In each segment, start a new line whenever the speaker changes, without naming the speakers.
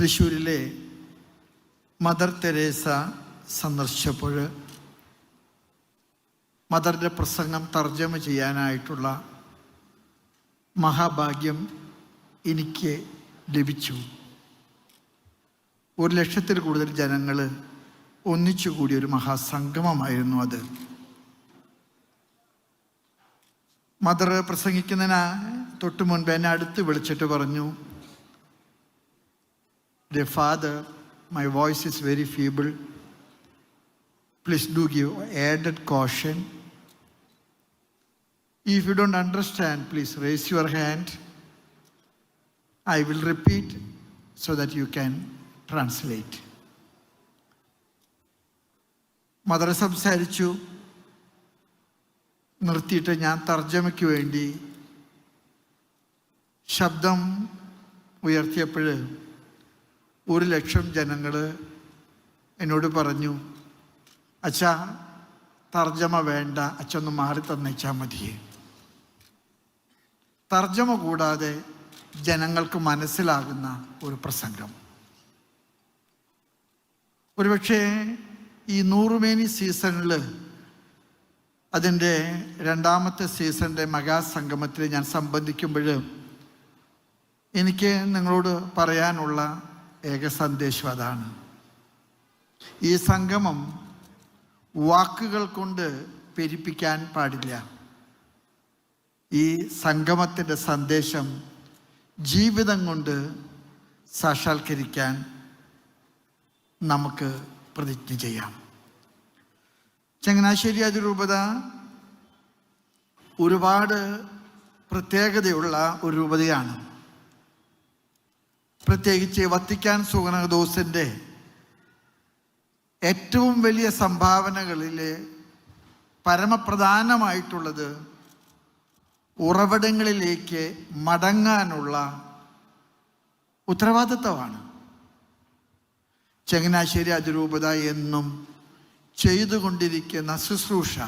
തൃശ്ശൂരിലെ mother Teresa സന്ദർശിച്ചപ്പോൾ മദറിന്റെ പ്രസംഗം തർജമ ചെയ്യാനായിട്ടുള്ള മഹാഭാഗ്യം എനിക്ക് ലഭിച്ചു. ഒരു ലക്ഷത്തിൽ കൂടുതൽ ജനങ്ങൾ ഒന്നിച്ചുകൂടിയ ഒരു മഹാസംഗമമായിരുന്നു അത്. മദർ പ്രസംഗിക്കുന്നതിന് തൊട്ടു മുൻപ് എന്നെ അടുത്ത് വിളിച്ചിട്ട് പറഞ്ഞു Dear father, my voice is very feeble. Please do give added caution. If you don't understand, please raise your hand. I will repeat so that you can translate. Mother സംസാരിച്ചു നിർത്തിയിട്ട് ഞാൻ തർജമയ്ക്ക് വേണ്ടി ശബ്ദം ഉയർത്തിയപ്പോൾ ഒരു ലക്ഷം ജനങ്ങൾ എന്നോട് പറഞ്ഞു അച്ഛാ തർജമ വേണ്ട അച്ഛന്ന് മാറി തന്നേച്ചാൽ മതിയേ തർജമ കൂടാതെ ജനങ്ങൾക്ക് മനസ്സിലാകുന്ന ഒരു പ്രസംഗം. ഒരുപക്ഷേ ഈ നൂറുമേനി സീസണിൽ അതിന്റെ രണ്ടാമത്തെ സീസണിന്റെ മഹാസംഗമത്തിൽ ഞാൻ സംബന്ധിക്കുമ്പോൾ എനിക്ക് നിങ്ങളോട് പറയാനുള്ള ഏക സന്ദേശം അതാണ്. ഈ സംഗമം വാക്കുകൾ കൊണ്ട് പെരിപ്പിക്കാൻ പാടില്ല. ഈ സംഗമത്തിന്റെ സന്ദേശം ജീവിതം കൊണ്ട് സാക്ഷാത്കരിക്കാൻ നമുക്ക് പ്രതിജ്ഞ ചെയ്യാം. ചങ്ങനാശ്ശേരി അതിരൂപത ഒരുപാട് പ്രത്യേകതയുള്ള ഒരു രൂപതയാണ്. പ്രത്യേകിച്ച് വത്തിക്കാൻ സുഗണദോസിന്റെ ഏറ്റവും വലിയ സംഭാവനകളിൽ പരമപ്രധാനമായിട്ടുള്ളത് ഉറവിടങ്ങളിലേക്ക് മടങ്ങാനുള്ള ഉത്തരവാദിത്വമാണ് ചങ്ങനാശ്ശേരി അതിരൂപത എന്നും ചെയ്തുകൊണ്ടിരിക്കുന്ന ശുശ്രൂഷ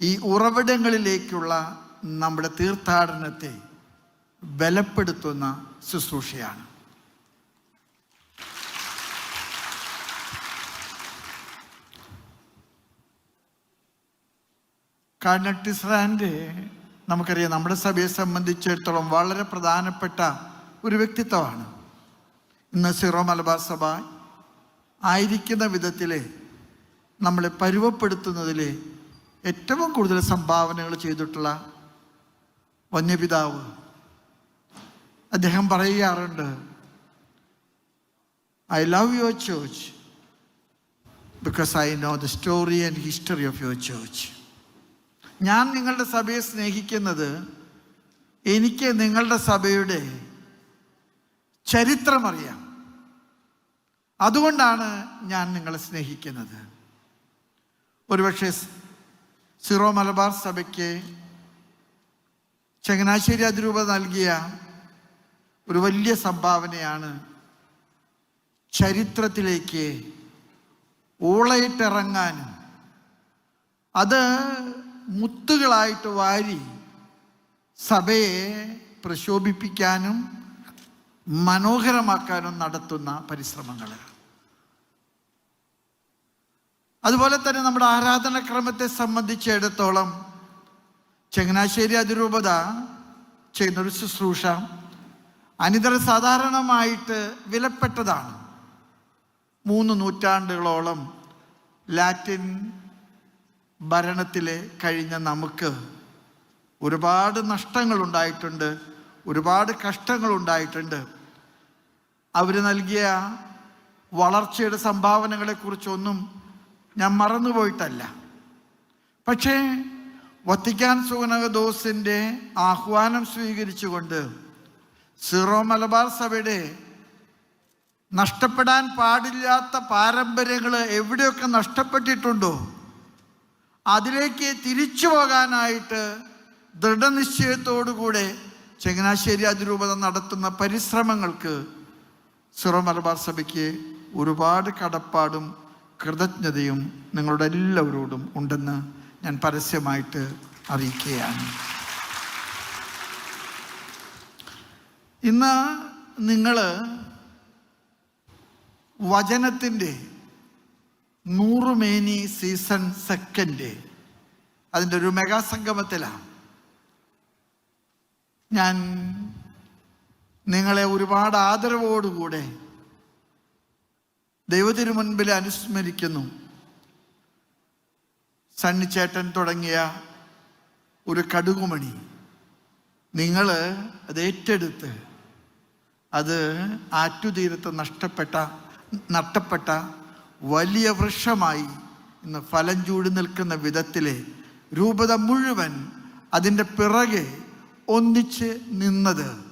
ഈ ഉറവിടങ്ങളിലേക്കുള്ള നമ്മുടെ തീർത്ഥാടനത്തെ ബലപ്പെടുത്തുന്ന ശുശ്രൂഷയാണ്. കാർണറ്റിസ്റാൻഡ് നമുക്കറിയാം നമ്മുടെ സഭയെ സംബന്ധിച്ചിടത്തോളം വളരെ പ്രധാനപ്പെട്ട ഒരു വ്യക്തിത്വമാണ്. ഇന്ന് സിറോ മലബാർ സഭ ആയിരിക്കുന്ന വിധത്തിൽ നമ്മളെ പരുവപ്പെടുത്തുന്നതിൽ ഏറ്റവും കൂടുതൽ സംഭാവനകൾ ചെയ്തിട്ടുള്ള വന്യപിതാവ് അദ്ദേഹം പറയാറുണ്ട് I love your church because I know the story and history of your church ഞാൻ നിങ്ങളുടെ സഭയെ സ്നേഹിക്കുന്നത് എനിക്ക് നിങ്ങളുടെ സഭയുടെ ചരിത്രമറിയാം അതുകൊണ്ടാണ് ഞാൻ നിങ്ങളെ സ്നേഹിക്കുന്നത്. ഒരുപക്ഷെ സിറോ മലബാർ സഭയ്ക്ക് ചങ്ങനാശ്ശേരി അതിരൂപ നൽകിയ ഒരു വലിയ സംഭാവനയാണ് ചരിത്രത്തിലേക്ക് ഊളയിട്ടിറങ്ങാനും അത് മുത്തുകളായിട്ട് വാരി സഭയെ പ്രശോഭിപ്പിക്കാനും മനോഹരമാക്കാനും നടത്തുന്ന പരിശ്രമങ്ങൾ. അതുപോലെ തന്നെ നമ്മുടെ ആരാധനക്രമത്തെ സംബന്ധിച്ചിടത്തോളം ചങ്ങനാശ്ശേരി അതിരൂപത ചെയ്യുന്നൊരു ശുശ്രൂഷ അനിതര സാധാരണമായിട്ട് വിലപ്പെട്ടതാണ്. മൂന്ന് നൂറ്റാണ്ടുകളോളം ലാറ്റിൻ ഭരണത്തിൽ കഴിഞ്ഞ നമുക്ക് ഒരുപാട് നഷ്ടങ്ങൾ ഉണ്ടായിട്ടുണ്ട് ഒരുപാട് കഷ്ടങ്ങൾ ഉണ്ടായിട്ടുണ്ട് അവർ നൽകിയ വളർച്ചയുടെ സംഭാവനകളെക്കുറിച്ചൊന്നും ഞാൻ മറന്നുപോയിട്ടല്ല. പക്ഷേ വത്തിക്കാൻ സുഗനകദോസിന്റെ ആഹ്വാനം സ്വീകരിച്ചുകൊണ്ട് സിറോ മലബാർ സഭയുടെ നഷ്ടപ്പെടാൻ പാടില്ലാത്ത പാരമ്പര്യങ്ങൾ എവിടെയൊക്കെ നഷ്ടപ്പെട്ടിട്ടുണ്ടോ? അതിലേക്ക് തിരിച്ചു പോകാനായിട്ട് ദൃഢനിശ്ചയത്തോടുകൂടെ ചങ്ങനാശ്ശേരി അതിരൂപത നടത്തുന്ന പരിശ്രമങ്ങൾക്ക് സിറോ മലബാർ സഭയ്ക്ക് ഒരുപാട് കടപ്പാടും കൃതജ്ഞതയും നിങ്ങളുടെ എല്ലാവരോടും ഉണ്ടെന്ന് ഞാൻ പരസ്യമായിട്ട് അറിയിക്കുകയാണ്. ഇന്ന് നിങ്ങൾ വചനത്തിന്റെ നൂറുമേനി സീസൺ സെക്കൻഡ്. അതിന്റെ ഒരു മെഗാ സംഗമത്തിലാണ്. ഞാൻ നിങ്ങളെ ഒരുപാട് ആദരവോടുകൂടെ ദൈവത്തിനു മുൻപിൽ അനുസ്മരിക്കുന്നു. സണ്ണിച്ചേട്ടൻ തുടങ്ങിയ ഒരു കടുകുമണി. നിങ്ങൾ അത് ഏറ്റെടുത്ത് അത് ആറ്റുതീരത്ത് നഷ്ടപ്പെട്ട നഷ്ടപ്പെട്ട വലിയ വൃക്ഷമായി ഇന്ന് ഫലം ചൂടി നിൽക്കുന്ന വിധത്തിലെ രൂപത മുഴുവൻ അതിന്റെ പിറകെ ഒന്നിച്ച് നിന്നത്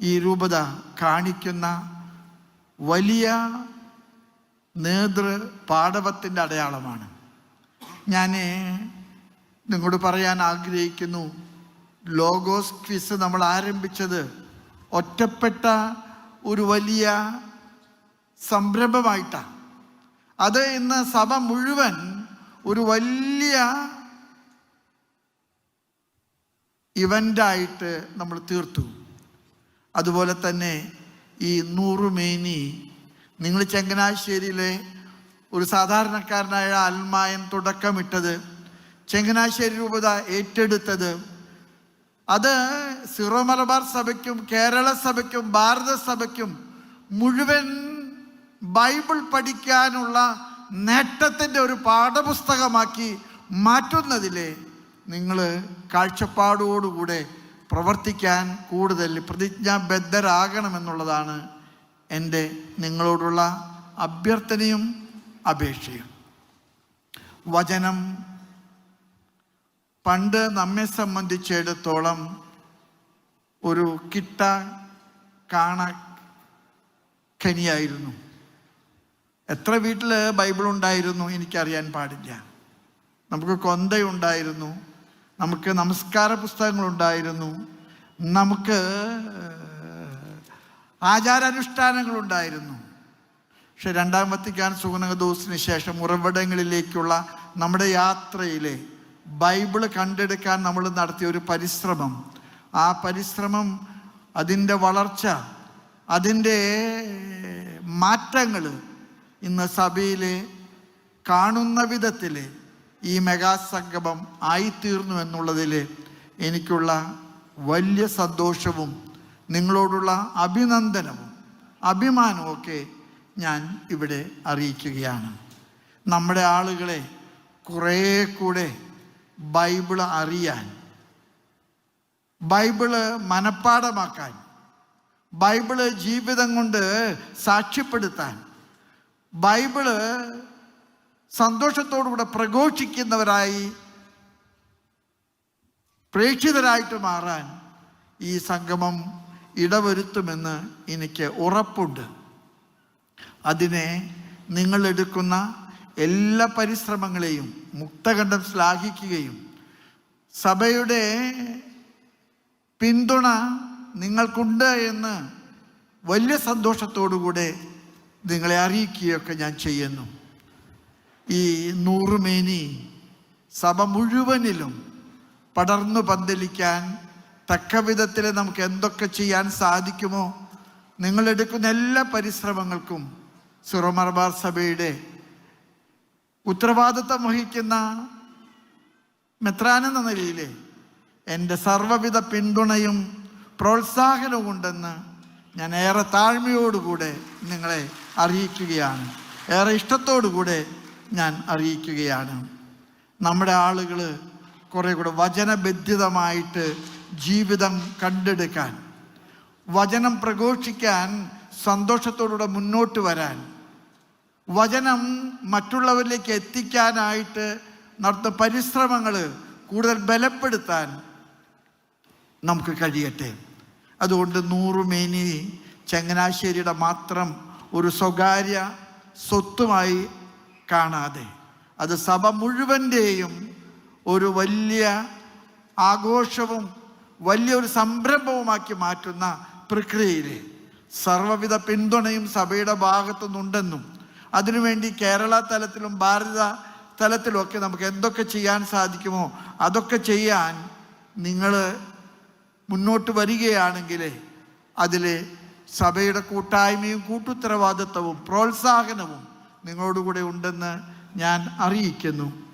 ഈ രൂപത കാണിക്കുന്ന വലിയ നേതൃ പാടവത്തിന്റെ അടയാളമാണ്. ഞാൻ നിങ്ങളോട് പറയാൻ ആഗ്രഹിക്കുന്നു ലോഗോസ് ക്വിസ് നമ്മൾ ആരംഭിച്ചത് ഒറ്റപ്പെട്ട ഒരു വലിയ സംരംഭമായിട്ടാണ്. അത് ഇന്ന് സഭ മുഴുവൻ ഒരു വലിയ ഇവന്റായിട്ട് നമ്മൾ തീർത്തു. അതുപോലെ തന്നെ ഈ നൂറുമേനി നിങ്ങൾ ചങ്ങനാശ്ശേരിയിലെ ഒരു സാധാരണക്കാരനായ അൽമായൻ തുടക്കമിട്ടത് ചങ്ങനാശ്ശേരി രൂപത ഏറ്റെടുത്തത് അത് സിറോ മലബാർ സഭയ്ക്കും കേരള സഭയ്ക്കും ഭാരത സഭയ്ക്കും മുഴുവൻ ബൈബിൾ പഠിക്കാനുള്ള നേട്ടത്തിന്റെ ഒരു പാഠപുസ്തകമാക്കി മാറ്റുന്നതിലെ നിങ്ങൾ കാഴ്ചപ്പാടോടുകൂടെ പ്രവർത്തിക്കാൻ കൂടുതൽ പ്രതിജ്ഞാബദ്ധരാകണമെന്നുള്ളതാണ് എന്റെ നിങ്ങളോടുള്ള അഭ്യർത്ഥനയും അപേക്ഷയും. വചനം പണ്ട് നമ്മെ സംബന്ധിച്ചിടത്തോളം ഒരു കിട്ട കാണ ഖനിയായിരുന്നു എത്ര വീട്ടിൽ ബൈബിൾ ഉണ്ടായിരുന്നു എനിക്കറിയാൻ പാടില്ല. നമുക്ക് കൊന്തയുണ്ടായിരുന്നു നമുക്ക് നമസ്കാര പുസ്തകങ്ങളുണ്ടായിരുന്നു നമുക്ക് ആചാരാനുഷ്ഠാനങ്ങളുണ്ടായിരുന്നു. പക്ഷെ രണ്ടാം വത്തിക്കാൻ ദിവസത്തിന് ശേഷം ഉറവിടങ്ങളിലേക്കുള്ള നമ്മുടെ യാത്രയിലെ ബൈബിൾ കണ്ടെടുക്കാൻ നമ്മൾ നടത്തിയ ഒരു പരിശ്രമം. ആ പരിശ്രമം അതിന്റെ വളർച്ച അതിന്റെ മാറ്റങ്ങൾ ഇന്ന് സഭയിലെ കാണുന്ന വിധത്തിൽ ഈ മെഗാസംഗമം ആയിത്തീർന്നു എന്നുള്ളതിൽ എനിക്കുള്ള വലിയ സന്തോഷവും നിങ്ങളോടുള്ള അഭിനന്ദനവും അഭിമാനവും ഒക്കെ ഞാൻ ഇവിടെ അറിയിക്കുകയാണ്. നമ്മുടെ ആളുകളെ കുറേ കൂടെ ബൈബിൾ അറിയാൻ ബൈബിൾ മനഃപ്പാടമാക്കാൻ ബൈബിൾ ജീവിതം കൊണ്ട് സാക്ഷ്യപ്പെടുത്താൻ ബൈബിൾ സന്തോഷത്തോടുകൂടെ പ്രഘോഷിക്കുന്നവരായി പ്രേക്ഷിതരായിട്ട് മാറാൻ ഈ സംഗമം ഇടവരുത്തുമെന്ന് എനിക്ക് ഉറപ്പുണ്ട്. അതിനെ നിങ്ങളെടുക്കുന്ന എല്ലാ പരിശ്രമങ്ങളെയും മുക്തകണ്ഠം ശ്ലാഘിക്കുകയും സഭയുടെ പിന്തുണ നിങ്ങൾക്കുണ്ട് എന്ന് വലിയ സന്തോഷത്തോടുകൂടെ നിങ്ങളെ അറിയിക്കുകയൊക്കെ ഞാൻ ചെയ്യുന്നു. ഈ നൂറുമേനി സഭ മുഴുവനിലും പടർന്നു പന്തലിക്കാൻ തക്ക വിധത്തിൽ നമുക്ക് എന്തൊക്കെ ചെയ്യാൻ സാധിക്കുമോ നിങ്ങളെടുക്കുന്ന എല്ലാ പരിശ്രമങ്ങൾക്കും സുറമർബാർ സഭയുടെ ഉത്തരവാദിത്തം വഹിക്കുന്ന മെത്രാനെന്ന നിലയിൽ എന്റെ സർവവിധ പിന്തുണയും പ്രോത്സാഹനവും ഉണ്ടെന്ന് ഞാൻ ഏറെ താഴ്മയോടുകൂടെ നിങ്ങളെ അറിയിക്കുകയാണ്. ഏറെ ഇഷ്ടത്തോടുകൂടെ ഞാൻ അറിയിക്കുകയാണ്. നമ്മുടെ ആളുകൾ കുറേ കൂടെ വചനബന്ധിതമായിട്ട് ജീവിതം കണ്ടെടുക്കാൻ വചനം പ്രഘോഷിക്കാൻ സന്തോഷത്തോടുകൂടെ മുന്നോട്ട് വരാൻ വചനം മറ്റുള്ളവരിലേക്ക് എത്തിക്കാനായിട്ട് നടത്തുന്ന പരിശ്രമങ്ങൾ കൂടുതൽ ബലപ്പെടുത്താൻ നമുക്ക് കഴിയട്ടെ. അതുകൊണ്ട് നൂറുമേനി ചങ്ങനാശ്ശേരിയുടെ മാത്രം ഒരു സ്വകാര്യ സ്വത്തുമായി കാണാതെ. അത് സഭ മുഴുവന്റെയും ഒരു വലിയ ആഘോഷവും വലിയൊരു സംരംഭവുമാക്കി മാറ്റുന്ന പ്രക്രിയയിൽ സർവവിധ പിന്തുണയും സഭയുടെ ഭാഗത്തുനിന്നുണ്ടെന്നും അതിനുവേണ്ടി കേരള തലത്തിലും ഭാരത തലത്തിലുമൊക്കെ നമുക്ക് എന്തൊക്കെ ചെയ്യാൻ സാധിക്കുമോ അതൊക്കെ ചെയ്യാൻ നിങ്ങൾ മുന്നോട്ട് വരികയാണെങ്കിൽ അതിൽ സഭയുടെ കൂട്ടായ്മയും കൂട്ടുത്തരവാദിത്വവും പ്രോത്സാഹനവും നിങ്ങളോടുകൂടെ ഉണ്ടെന്ന് ഞാൻ അറിയിക്കുന്നു.